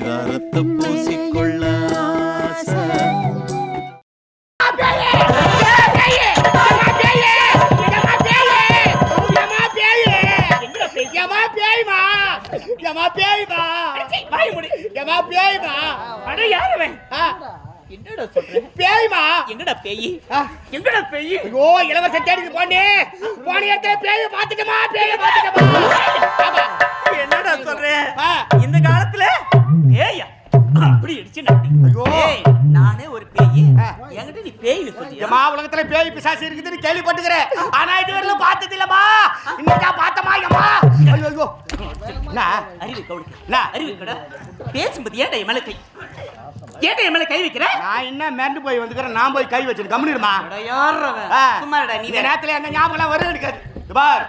பரிதாரத்தை பூசிக்கொள்ள என்னடா சொல்ற? பேய்மா எங்கடா பேயி? எங்கடா பேயி? ஐயோ இலவச தேடிக்கு போனே போன இடத்துல பேய பாத்துட்டமா பேய பாத்துட்டமா அப்படி. ஐயோ. ஏய், நானே ஒரு பேயி. என்கிட்ட நீ பேய்னு சொல்றியா? ஏமா உலகத்துல பேய் பிசாசு இருக்குதுன்னு கேள்விப்பட்டுக்கிறேன் ஆனா இது வரையிலும் பார்த்தது இல்லம்மா இன்னைக்கா பார்த்தமா ஏமா ஐயோ ஐயோ என்ன அறிவு கவுளுக்கு. என்ன? அறிவு கடா. பேசும்போது ஏன்டா என் மேல கை ஏன்டா என் மேல கை வைக்கிற நான் என்ன மிரண்டு போய் வந்துக்கிறேன் நான் போய் கை வச்சிட்டு கம்முனிருமா அட யார் அவன்? சும்மா இருடா, நீ. நேரத்துல அந்த ஞாபகம் வரும் இருக்காது பார்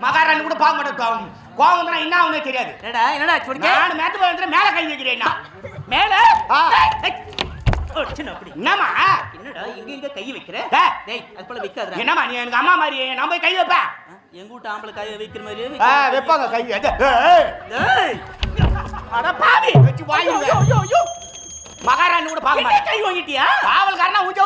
மகாராணி கூட பாக்க மாட்டேன் கோவம் என்ன ஆகுனே தெரியாது என்னடா என்னடா நான் மேட்டு போய் மேல கை வைக்கிறேன். மேல. என்னடா இங்க இங்க கை வைக்கிற? டேய். அது போல வைக்காதடா. என்னம்மா நீ எனக்கு அம்மா மாதிரி நான் போய் கை வைப்பேன். எங்க வீட்டு ஆம்பளை கை வைக்கிற மாதிரி வைப்பாங்க கை. அட பாவி. வச்சு. மகாராணி கூட பாக்க கை வாங்கிட்டியா? காவல்காரனா உஞ்ச